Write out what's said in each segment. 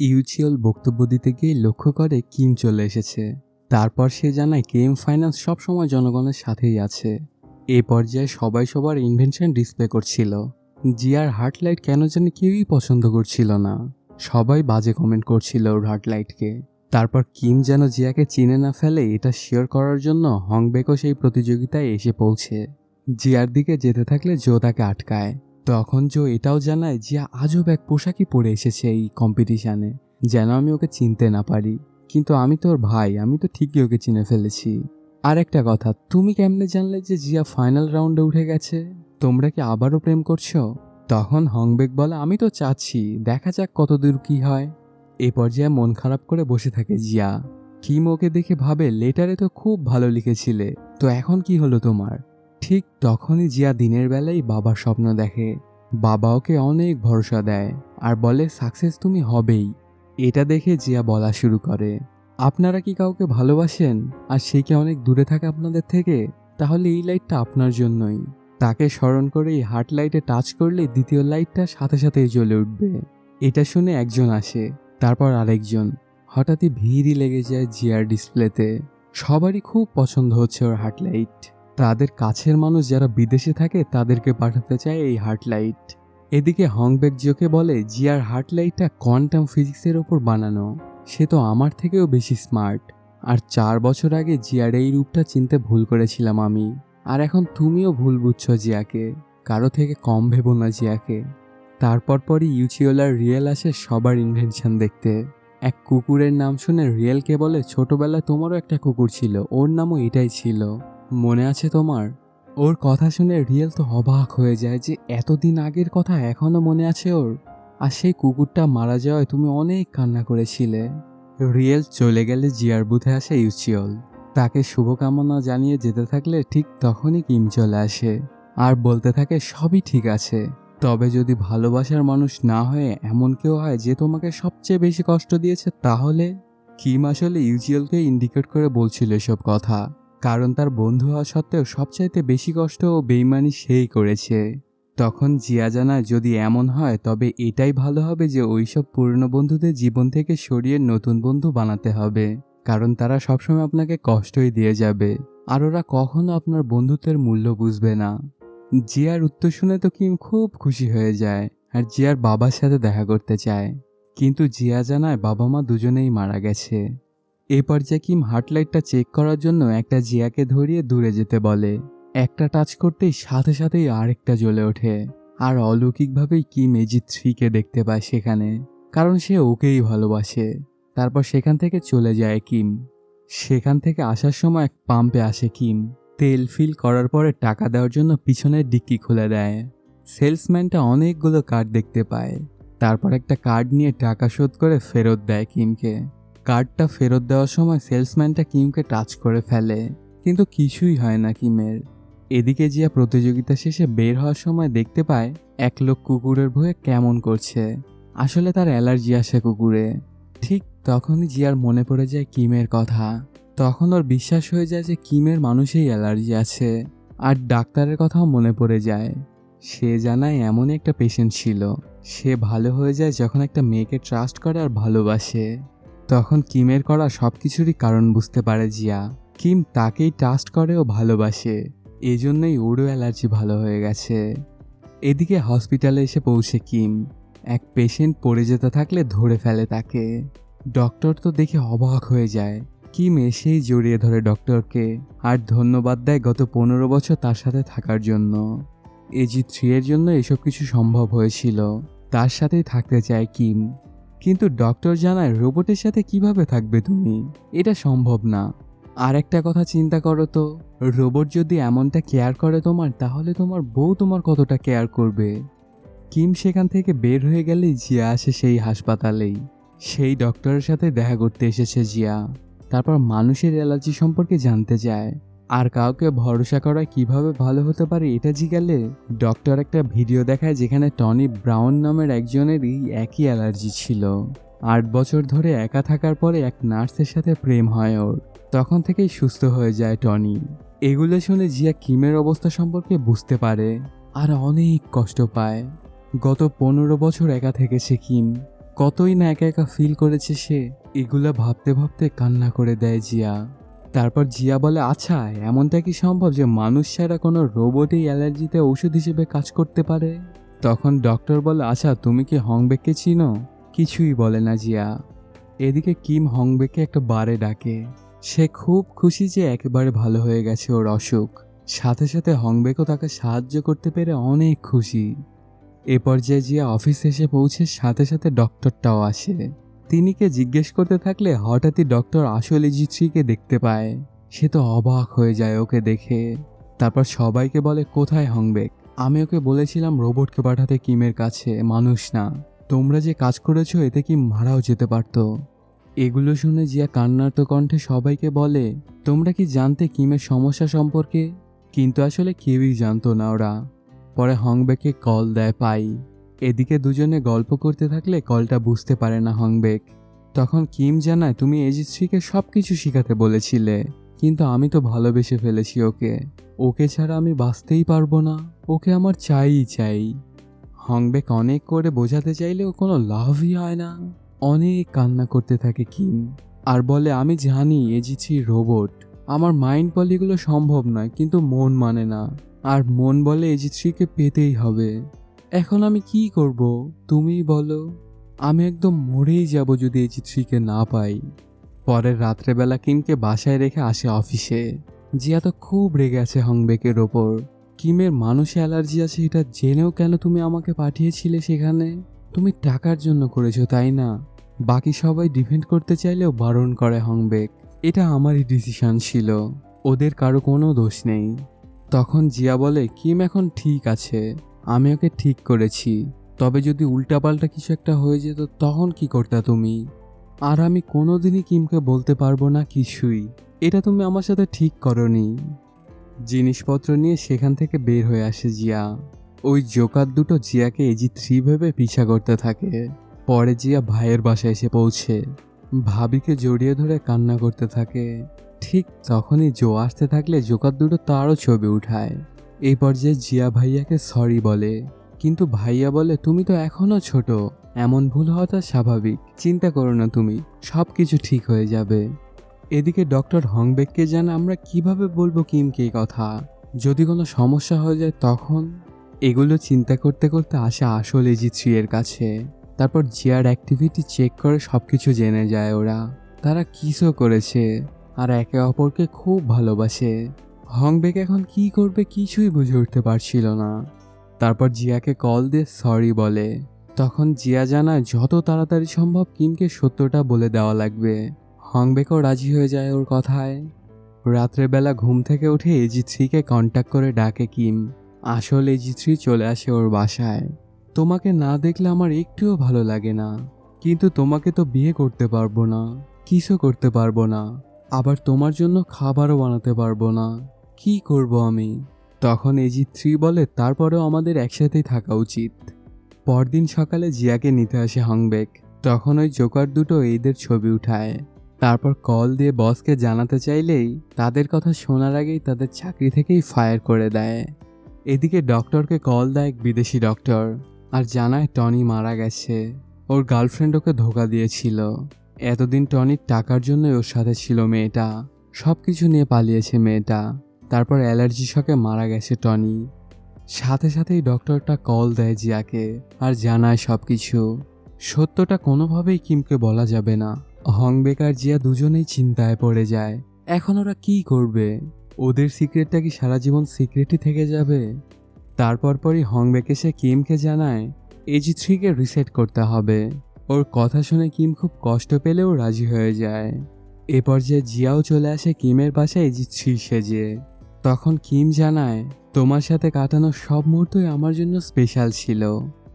ইউচিওল বক্তব্য দিতে গিয়ে লক্ষ্য করে কিম চলে এসেছে। তারপর সে জানায় কেএম ফাইন্যান্স সবসময় জনগণের সাথেই আছে। এ পর্যায়ে সবাই সবার ইনভেনশন ডিসপ্লে করছিল। জিয়ার হার্টলাইট কেন জানি কেউই পছন্দ করছিল না। সবাই বাজে কমেন্ট করছিল ওর হার্টলাইটকে তারপর কিম যেন জিয়াকে চিনে না ফেলে এটা শেয়ার করার জন্য হংবেকও সেই প্রতিযোগিতায় এসে পৌঁছে। জিয়ার দিকে যেতে থাকলে জো তাকে আটকায়। তখন জো এটাও জানায় জিয়া আজব এক পোশাকই পরে এসেছে এই কম্পিটিশানে যেন আমি ওকে চিনতে না পারি। কিন্তু আমি তোর ভাই, আমি তো ঠিকই ওকে চিনে ফেলেছি। আর একটা কথা, তুমি কেমনে জানলে যে জিয়া ফাইনাল রাউন্ডে উঠে গেছে? তোমরা কি আবারও প্রেম করছ? তখন হংবেক বলে, আমি তো চাচ্ছি, দেখা যাক কতদূর কি হয়। এ পর্যায়ে মন খারাপ করে বসে থাকে জিয়া। কিম ওকে দেখে ভাবে লেটারে তো খুব ভালো লিখেছিলে। তো এখন কি হলো তোমার? ঠিক তখনই জিয়া দিনের বেলায় বাবার স্বপ্ন দেখে। বাবা ওকে অনেক ভরসা দেয় আর বলে, সাকসেস তুমি হবেই। এটা দেখে জিয়া বলা শুরু করে। আপনারা কি কাউকে ভালোবাসেন? আর সে কি অনেক দূরে থাকে আপনাদের থেকে? তাহলে এই লাইটটা আপনার জন্যই। তাকে স্মরণ করে এই হার্ট লাইটে টাচ করলে দ্বিতীয় লাইটটা সাথে সাথেই জ্বলে উঠবে। এটা শুনে একজন আসে, তারপর আরেকজন। হঠাৎই ভিড়ই লেগে যায় জিয়ার ডিসপ্লেতে। সবারই খুব পছন্দ হচ্ছে ওর হার্ট লাইট। তাদের কাছের মানুষ যারা বিদেশে থাকে, তাদেরকে পাঠাতে চায় এই হার্ট লাইট। এদিকে হংবেক জিওকে বলে, জিয়ার হার্ট লাইটটা কোয়ান্টাম ফিজিক্সের ওপর বানানো। সে তো আমার থেকেও বেশি স্মার্ট। আর চার বছর আগে জিয়ার এই রূপটা চিনতে ভুল করেছিলাম আমি। আর এখন তুমিও ভুল বুঝছ জিয়াকে। কারও থেকে কম ভেবো না জিয়াকে। তারপর পরই ইউচিওলার রিয়েল আসে সবার ইনভেনশন দেখতে। এক কুকুরের নাম শুনে রিয়েলকে বলে, ছোটবেলায় তোমারও একটা কুকুর ছিল। ওর নামও এটাই ছিল। মনে আছে তোমার? ওর কথা শুনে রিয়েল তো অবাক হয়ে যায় যে এতদিন আগের কথা এখনও মনে আছে ওর। আর সেই কুকুরটা মারা যাওয়ায় তুমি অনেক কান্না করেছিলে। রিয়েল চলে গেলে জিয়ার বুথে আসে ইউচিওল। তাকে শুভকামনা জানিয়ে যেতে থাকলে ঠিক তখনই কিম চলে আসে। আর বলতে থাকে, সবই ঠিক আছে। তবে যদি ভালোবাসার মানুষ না হয়ে এমন কেউ হয় যে তোমাকে সবচেয়ে বেশি কষ্ট দিয়েছে তাহলে? কিম আসলে ইউজিএলকে ইন্ডিকেট করে বলছিল এসব কথা। কারণ তার বন্ধু হওয়া সত্ত্বেও সবচাইতে বেশি কষ্ট ও বেইমানি সেই করেছে। তখন জিয়া জানায় যদি এমন হয়, তবে এটাই ভালো হবে যে ওইসব পুরনো বন্ধুদের জীবন থেকে সরিয়ে নতুন বন্ধু বানাতে হবে। কারণ তারা সবসময় আপনাকে কষ্টই দিয়ে যাবে। আর ওরা কখনো আপনার বন্ধুত্বের মূল্য বুঝবে না। জিয়ার উত্তর শুনে তো কিম খুব খুশি হয়ে যায় আর জিয়ার বাবার সাথে দেখা করতে চায়। কিন্তু জিয়া জানায় বাবা মা দুজনেই মারা গেছে। এ পর্যায়ে কিম হার্টলাইটটা চেক করার জন্য একটা জিয়াকে ধরিয়ে দূরে যেতে বলে। একটা টাচ করতেই সাথে সাথেই আরেকটা জ্বলে ওঠে। আর অলৌকিকভাবেই কিম এজি থ্রিকে দেখতে পায় সেখানে, কারণ সে ওকেই ভালোবাসে। তারপর সেখান থেকে চলে যায় কিম। সেখান থেকে আসার সময় এক পাম্পে আসে কিম। তেল ফিল করার পরে টাকা দেওয়ার জন্য পিছনের ডিক্কি খুলে দেয়। সেলসম্যানটা অনেকগুলো কার্ড দেখতে পায়। তারপর একটা কার্ড নিয়ে টাকা শোধ করে ফেরত দেয় কিমকে। কার্ডটা ফেরত দেওয়ার সময় সেলসম্যানটা কিমকে টাচ করে ফেলে, কিন্তু কিছুই হয় না কিমের। এদিকে জিয়া প্রতিযোগিতা শেষে বের হওয়ার সময় দেখতে পায়, এক লোক কুকুরের ভয়ে কেমন করছে। আসলে তার অ্যালার্জি আসে কুকুরে। ঠিক তখনই জিয়ার মনে পড়ে যায় কিমের কথা। তখন ওর বিশ্বাস হয়ে যায় যে কিমের মানুষেই অ্যালার্জি আছে, আর ডাক্তারের কথাও মনে পড়ে যায়। সে জানায় এমনই একটা পেশেন্ট ছিল। সে ভালো হয়ে যায় যখন একটা মেয়েকে ট্রাস্ট করে আর ভালোবাসে। তখন কিমের করা সব কিছুরই কারণ বুঝতে পারে জিয়া। কিম তাকেই ট্রাস্ট করে ও ভালোবাসে। এজন্যই ওরও অ্যালার্জি ভালো হয়ে গেছে। এদিকে হসপিটালে এসে পৌঁছে কিম। এক পেশেন্ট পড়ে যেতে থাকলে ধরে ফেলে তাকে। ডক্টর তো দেখে অবাক হয়ে যায়। কিম এসেই জড়িয়ে ধরে ডক্টরকে আর ধন্যবাদ দেয় গত পনেরো বছর তার সাথে থাকার জন্য। এজি থ্রি এর জন্য এসব কিছু সম্ভব হয়েছিল, তার সাথেই থাকতে চায় কিম। কিন্তু ডক্টর জানায় রোবটের সাথে কীভাবে থাকবে তুমি? এটা সম্ভব না। আর একটা কথা চিন্তা করো তো, রোবট যদি এমনটা কেয়ার করে তোমার, তাহলে তোমার বউ তোমার কতটা কেয়ার করবে? কিম সেখান থেকে বের হয়ে গেলেই জিয়া আসে সেই হাসপাতালেই। সেই ডক্টরের সাথে দেখা করতে এসেছে জিয়া। তারপর মানুষের অ্যালার্জি সম্পর্কে জানতে চায় আর কাউকে ভরসা করা কীভাবে ভালো হতে পারে এটা জিজ্ঞালে ডক্টর একটা ভিডিও দেখায় যেখানে টনি ব্রাউন নামের একজনেরই একই অ্যালার্জি ছিল। আট বছর ধরে একা থাকার পরে এক নার্সের সাথে প্রেম হয় ওর। তখন থেকেই সুস্থ হয়ে যায় টনি। এগুলো শুনে জিয়া কিমের অবস্থা সম্পর্কে বুঝতে পারে আর অনেক কষ্ট পায়। গত পনেরো বছর একা থেকেছে কিম। কতই না একা একা ফিল করেছে সে, এগুলো ভাবতে ভাবতে কান্না করে দেয় জিয়া। তারপর জিয়া বলে আচ্ছা এমনটা কি সম্ভব যে মানুষ ছাড়া কোনো রোবটই অ্যালার্জিতে ওষুধ হিসেবে কাজ করতে পারে? তখন ডক্টর বলে আচ্ছা তুমি কি হংবেককে চিনো? কিছুই বলে না জিয়া। এদিকে কিম হংবেককে একটা বারে ডাকে। সে খুব খুশি যে একেবারে ভালো হয়ে গেছে ওর অসুখ। সাথে সাথে হংবেকও তাকে সাহায্য করতে পেরে অনেক খুশি। এ পর্যায়ে জিয়া অফিসে এসে পৌঁছে সাথে সাথে ডক্টরটাও আসে। তিনিকে জিজ্ঞেস করতে থাকলে হঠাৎই ডক্টর আসলে জিত্রিকে দেখতে পায়। সে তো অবাক হয়ে যায় ওকে দেখে। তারপর সবাইকে বলে, কোথায় হংবেক? আমি ওকে বলেছিলাম রোবটকে পাঠাতে কিমের কাছে, মানুষ না। তোমরা যে কাজ করেছ, এতে কি মারাও যেতে পারতো এগুলো শুনে জিয়া কান্নার্ত কণ্ঠে সবাইকে বলে, তোমরা কি জানতে কিমের সমস্যা সম্পর্কে? কিন্তু আসলে কেউই জানতো না ওরা। পরে হংবেকে কল দেয় পাই। এদিকে দুজনে গল্প করতে থাকলে কলটা বুঝতে পারে না হংবেক। তখন কিম জানায়, তুমি এজিশ্রীকে সব কিছু শেখাতে বলেছিলে, কিন্তু আমি তো ভালোবেসে ফেলেছি ওকে। ওকে ছাড়া আমি বাঁচতেই পারব না, ওকে আমার চাইই চাই। হংবেক অনেক করে বোঝাতে চাইলেও কোনো লাভই হয় না। অনেক কান্না করতে থাকে কিম, আর বলে, আমি জানি এজিছি রোবট। আমার মাইন্ড বলে এগুলো সম্ভব নয়, কিন্তু মন মানে না। আর মন বলে এজিত্রীকে পেতেই হবে। এখন আমি কি করব? তুমি বলো। আমি একদম মরেই যাব যদি এজিত্রীকে না পাই। পরের রাত্রেবেলা কিমকে বাসায় রেখে আসে অফিসে। জিয়া তো খুব রেগে আছে হংবেকের ওপর। কিমের মানুষে অ্যালার্জি আছে, এটা জেনেও কেন তুমি আমাকে পাঠিয়েছিলে সেখানে? তুমি টাকার জন্য করেছ, তাই না? বাকি সবাই ডিফেন্ড করতে চাইলেও বারণ করে হংবেক। এটা আমারই ডিসিশন ছিল। ওদের কারও কোনো দোষ নেই। তখন জিয়া বলে, কিম এখন ঠিক আছে। আমি ওকে ঠিক করেছি। তবে যদি উল্টাপাল্টা কিছু একটা হয়ে যেত, তখন কি করতা তুমি? আর আমি কোনোদিনই কিমকে বলতে পারব না কিছুই। এটা তুমি আমার সাথে ঠিক করনি। জিনিসপত্র নিয়ে সেখান থেকে বের হয়ে আসে জিয়া। ওই জোকার দুটো জিয়াকে এজি থ্রি ভেবে পিছা করতে থাকে। পরে জিয়া ভাইয়ের বাসায় এসে পৌঁছে। ভাবিকে জড়িয়ে ধরে কান্না করতে থাকে। ঠিক তখনই জো আসতে থাকলে জোকার দুটো তারও ছবি উঠায়। এই পর্যায়ে জিয়া ভাইয়াকে সরি বলে। কিন্তু ভাইয়া বলে, তুমি তো এখনও ছোট। এমন ভুল হওয়াটা স্বাভাবিক। চিন্তা করো না তুমি সব কিছু ঠিক হয়ে যাবে। এদিকে ডক্টর হংবেককে জানা আমরা কীভাবে বলব কিমকে এই কথা? যদি কোনো সমস্যা হয়ে যায় তখন? এগুলো চিন্তা করতে করতে আসে আসল এজি এর কাছে। তারপর জিয়ার অ্যাক্টিভিটি চেক করে সব কিছু জেনে যায় ওরা। তারা কিসও করেছে, আর একে অপরকে খুব ভালোবাসে। হংবেক এখন কি করবে কিছুই বুঝে উঠতে পারছিল না। তারপর জিয়াকে কল দিয়ে সরি বলে। তখন জিয়া জানায় যত তাড়াতাড়ি সম্ভব কিমকে সত্যটা বলে দেওয়া লাগবে। হংবেকও রাজি হয়ে যায় ওর কথায়। রাত্রেবেলা ঘুম থেকে উঠে এজি থ্রিকে কন্ট্যাক্ট করে ডাকে কিম। আসল এজি থ্রি চলে আসে ওর বাসায়। তোমাকে না দেখলে আমার একটুও ভালো লাগে না। কিন্তু তোমাকে তো বিয়ে করতে পারব না। কিসও করতে পারব না। আবার তোমার জন্য খাবারও বানাতে পারব না। কি করব আমি? তখন এজি থ্রি বলে, তারপরেও আমাদের একসাথেই থাকা উচিত। পরদিন সকালে জিয়াকে নিতে আসে হংবেক। তখন ওই জোকার দুটো এদের ছবি উঠায়। তারপর কল দিয়ে বসকে জানাতে চাইলেই তাদের কথা শোনার আগেই তাদের চাকরি থেকেই ফায়ার করে দেয়। এদিকে ডক্টরকে কল দেয় এক বিদেশি ডক্টর, আর জানায় টনি মারা গেছে। ওর গার্লফ্রেন্ড ওকে ধোকা দিয়েছিল। এতদিন টনির টাকার জন্যই ওর সাথে ছিল মেয়েটা। সব কিছু নিয়ে পালিয়েছে মেয়েটা। তারপর অ্যালার্জি শকে মারা গেছে টনি। সাথে সাথেই ডক্টরটা কল দেয় জিয়াকে আর জানায় সব কিছু সত্যটা কোনোভাবেই কিমকে বলা যাবে না। হংবেক আর জিয়া দুজনেই চিন্তায় পড়ে যায়। এখন ওরা কি করবে? ওদের সিক্রেটটা কি সারা জীবন সিক্রেটই থেকে যাবে? তারপর পরই হংবেক এসে কিমকে জানায় এজি থ্রিকে রিসেট করতে হবে। ওর কথা শুনে কিম খুব কষ্ট পেলেও রাজি হয়ে যায়। এ পর্যায়ে জিয়াও চলে আসে কিমের পাশে এজি থ্রি সেজে। তখন কিম জানায়, তোমার সাথে কাটানো সব মুহূর্তই আমার জন্য স্পেশাল ছিল।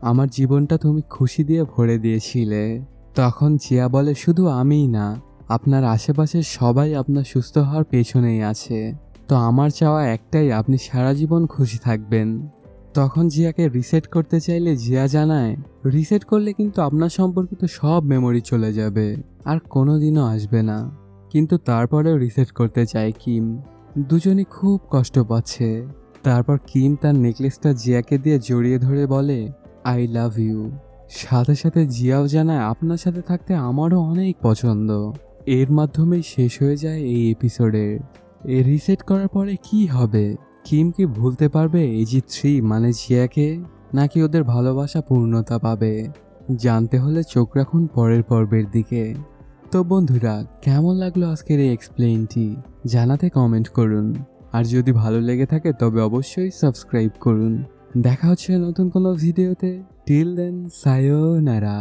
আমার জীবনটা তুমি খুশি দিয়ে ভরে দিয়েছিলে। তখন জিয়া বলে, শুধু আমিই না, আপনার আশেপাশের সবাই আপনার সুস্থ হওয়ার পেছনেই আছে। তো আমার চাওয়া একটাই, আপনি সারা জীবন খুশি থাকবেন। তখন জিয়াকে রিসেট করতে চাইলে জিয়া জানায় রিসেট করলে কিন্তু আপনার সম্পর্কিত সব মেমোরি চলে যাবে, আর কোনো দিনও আসবে না। কিন্তু তারপরেও রিসেট করতে চায় কিম। দুজনই খুব কষ্ট পাচ্ছে। তারপর কিম তার নেকলেসটা জিয়াকে দিয়ে জড়িয়ে ধরে বলে আই লাভ ইউ সাথে সাথে জিয়াও জানায়, আপনার সাথে থাকতে আমারও অনেক পছন্দ। এর মাধ্যমেই শেষ হয়ে যায় এই এপিসোডের এ রিসেট করার পরে কি হবে? কিম কি ভুলতে পারবে এজি থ্রি মানে জিয়াকে? নাকি ওদের ভালোবাসা পূর্ণতা পাবে? জানতে হলে চোখ রাখুন পরের পর্বের দিকে। তো বন্ধুরা, কেমন লাগল আজকের এই এক্সপ্লেনটি জানাতে কমেন্ট করুন। আর যদি ভালো লেগে থাকে, তবে অবশ্যই সাবস্ক্রাইব করুন। দেখা হচ্ছে নতুন কোনো ভিডিওতে টিল দেন সায়োনারা